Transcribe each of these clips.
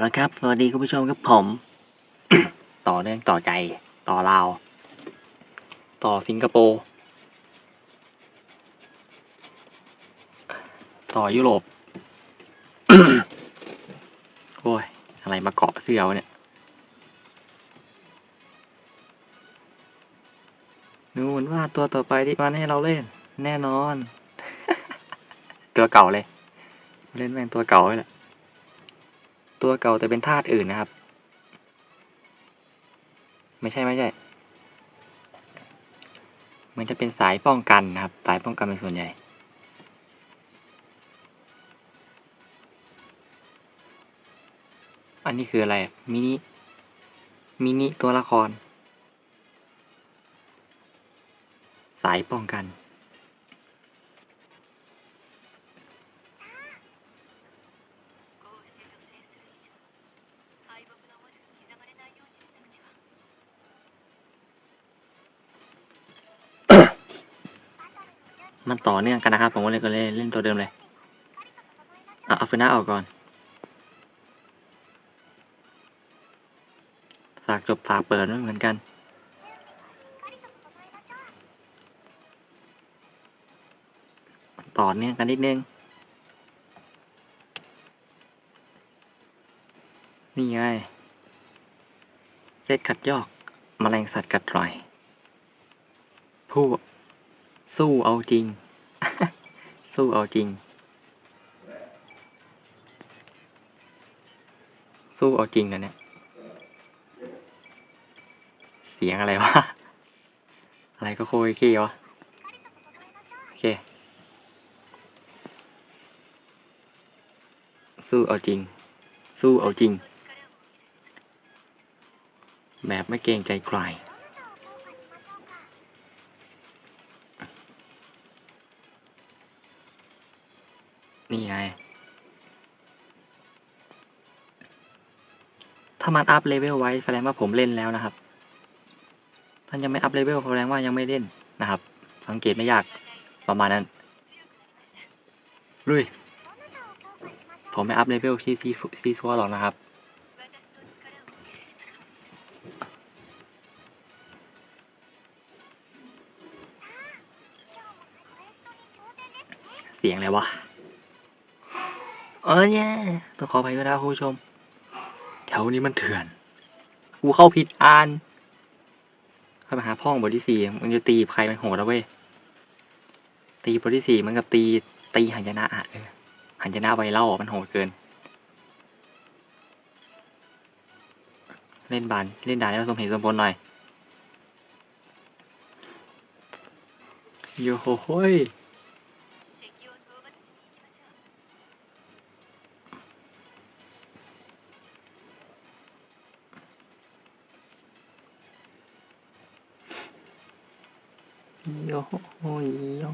แล้วครับ สวัสดีคุณผู้ชมครับผม ต่อเนื่องต่อใจ ต่อลาว ต่อสิงคโปร์ ต่อยุโรป โอ้ย อะไรมาเกาะเสื้อวะเนี่ยนูนว่าตัวต่อไปที่มันให้เราเล่น แน่นอน ตัวเก่าเลย เล่นแม่งตัวเก่าเลยแหละ ตัวเก่าแต่เป็นธาตุอื่นนะครับ ไม่ใช่ไม่ใช่มันจะเป็นสายป้องกันนะครับ สายป้องกันเป็นส่วนใหญ่ อันนี้คืออะไรมินิมินิตัวละคร สายป้องกัน มันต่อเนื่องกันนะครับ ผมก็เลยก็เลยเล่นตัวเดิมเลยอะเอาฟินาออกก่อน ฝากจบฝากเปิดไม่เหมือนกันต่อเนื่องกันนิดนึง นี่ไงเจ็ดขัดยอกแมลงสัตว์กัดต่อยผู้ สู้เอาจริง สู้เอาจริง สู้เอาจริงนะเนี่ย เสียงอะไรวะ อะไรก็โคยขี้วะ โอเค สู้เอาจริง สู้เอาจริง แบบไม่เกรงใจใคร นี่ไง ถ้ามันอัพเลเวลไว้แสดงว่าผมเล่นแล้วนะครับถ้านยังไม่อัพเลเวลแสดงว่ายังไม่เล่นนะครับ สังเกตไม่ยากประมาณนั้นลุยผมไม่อัพเลเวลซีซีซีซัวหรอกนะครับ เสียงอะไรวะ เออเนี่ยต้องขอไปก็ได้คุณผู้ชม แถวนี้มันเถื่อน กูเข้าผิดอ่าน เข้าไปหาพ่องบทที่สี่มันจะตีใครมันโหดแล้วเว้ย ตีบทที่สี่มันกับตีตีหันยนะอะเออหันยนะไวเล่ามันโหดเกิน เล่นบานเล่นด่าแล้วสมเหตุสมผลหน่อยโยโหโห้ย โยโหยโย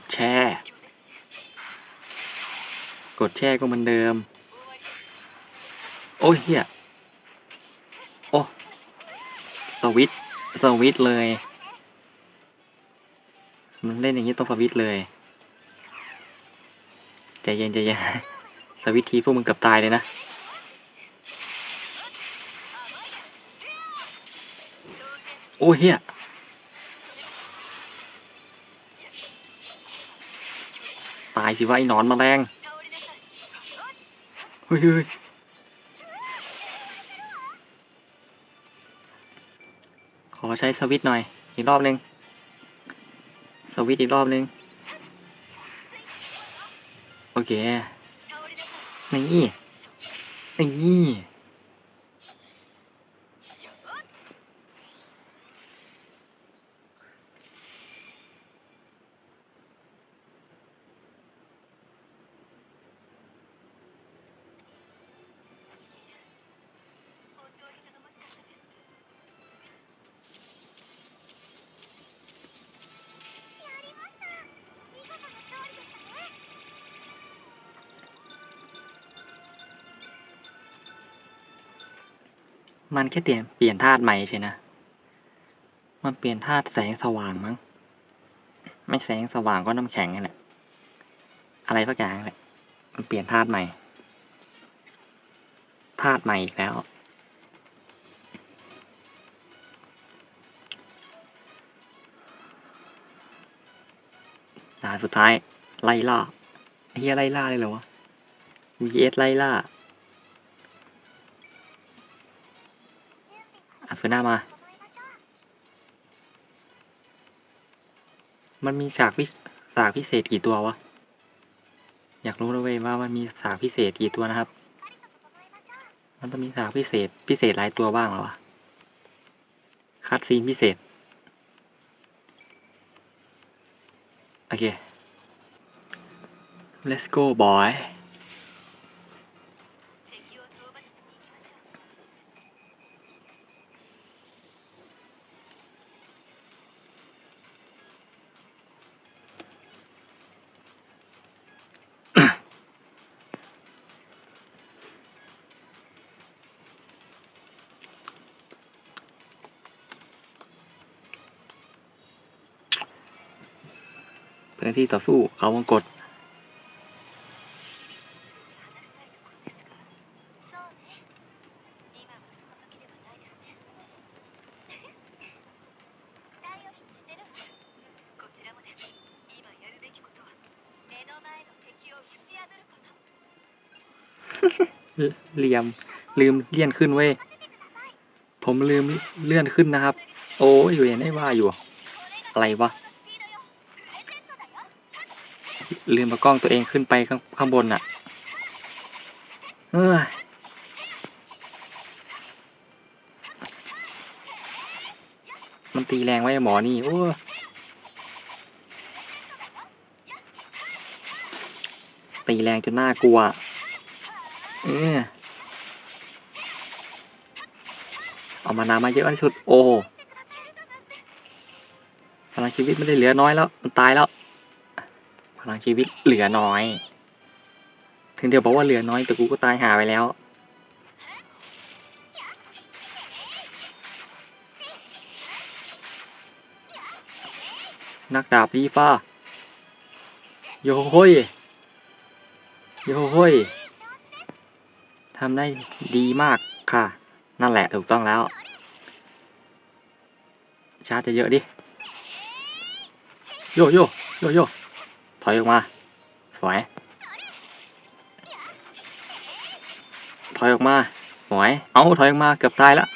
ดแช่ กดแช่ก็เหมือนเดิม โอ้ยเฮียโอ้สวิตสวิตเลย มันเล่นอย่างนี้ต้องสวิตเลย ใจเย็นใจเย็นสวิตทีพวกมึงเกือบตายเลยนะโอ้ยเฮีย ตายสิว่าไอ้นอนมาแรงเฮ้ยขอใช้สวิตหน่อย อีกรอบหนึ่งสวิตอีกรอบหนึ่งโอเค นี่ นี่ มันแค่เปลี่ยนเปลี่ยนธาตุใหม่ใช่นะ มันเปลี่ยนธาตุแสงสว่างมั้ง ไม่แสงสว่างก็น้ำแข็งนี่แหละ อะไรสักอย่างแหละ มันเปลี่ยนธาตุใหม่ ธาตุใหม่อีกแล้ว ด่านสุดท้าย ไล่ล่าเฮียไล่ล่าเลยเหรอวะ VS ไล่ล่า หน้ามา มันมีฉากพิฉากพิเศษกี่ตัววะ อยากรู้นะเว้ยว่ามันมีฉากพิเศษกี่ตัวนะครับ มันต้องมีฉากพิเศษพิเศษหลายตัวบ้างหรอวะ คัดซีนพิเศษ โอเค let's go boy จ้าที่ต่อสู้เขาวงกฏเลี่ยมลืมเลื่อนขึ้นเว้ย ผมลืมเลื่อนขึ้นนะครับ โอ้ยอยู่ย่างได้ว่าอยู่ อะไรวะ ลืมประกล้องตัวเองขึ้นไปข้างข้างบนน่ะเออมันตีแรงไว้หมอนี่ โอ้ตีแรงจนน่ากลัว เออเอามานามาเยอะที่สุด โอ้พลังชีวิตไม่ได้เหลือน้อยแล้ว มันตายแล้ว พลังชีวิตเหลือน้อย ถึงเดี๋ยวบอกว่าเหลือน้อยแต่กูก็ตายหาไปแล้ว นักดาบลีฟ้า โยโฮ้ยโยโฮ้ยทำได้ดีมากค่ะ นั่นแหละถูกต้องแล้ว ชาร์จจะเยอะดิ โยโยโยโย ถอยออกมา สวย ถอยออกมา สวย เอาถอยออกมา เกือบตายแล้ว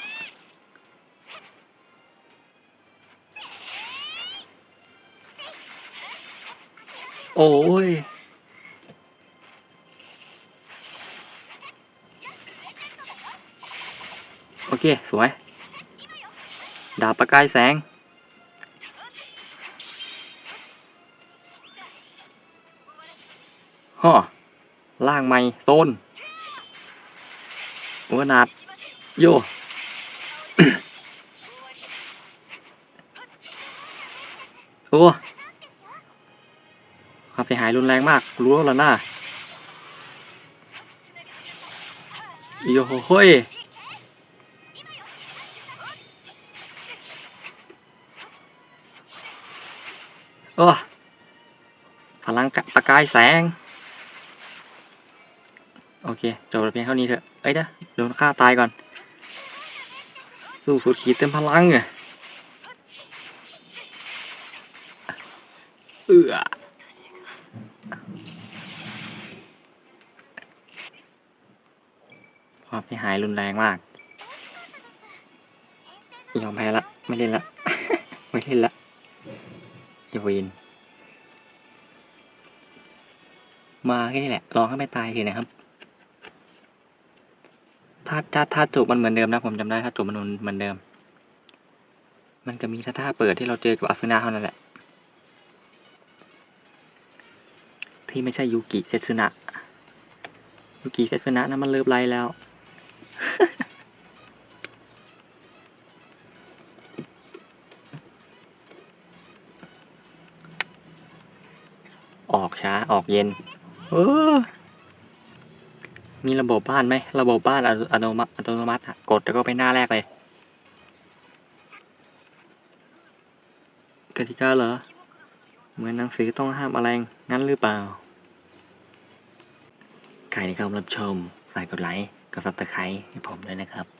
โอ้ยโอเค สวย ดาบประกายแสง ล่างไม่โซนหัวนาดโยโอ้ความเสียหายรุนแรงมาก รู้แล้วล่ะนะโยโฮ้ยโอ้พลังประกายแสง โอเคจบเพียงเท่านี้เถอะเอ้ยเด้อโดนฆ่าตายก่อน สู้สุดขีดเต็มพลังอะเอือความเสียหายรุนแรงมากยอมแพ้ละ ไม่เล่นละ ไม่เล่นละอย่าวินมาแค่นี้แหละ ลองให้ไม่ตายทีนะครับาถ้าถ้าจบมันเหมือนเดิมนะผมจำได้ถ้าจบมันเหมือนเดิม มันจะมีท่าท่าเปิดที่เราเจอกับอาฟนาเท่านั้นแหละ ที่ไม่ใช่ยูกิเซซึนะยูกิเซซึนะนั้นมันเลิฟไลแล้วออกช้า ออกเย็น เออ มีระบบบ้านไหม ระบบบ้านอัตโนมัติอัตโนมัติอะกดแล้วก็ไปหน้าแรกเลยกติกาเหรอ เหมือนหนังสือต้องห้ามอะไร งั้นหรือเปล่า ใครที่เข้ามารับชมฝากกดไลค์ กดซับสไครต์ให้ผมด้วยนะครับ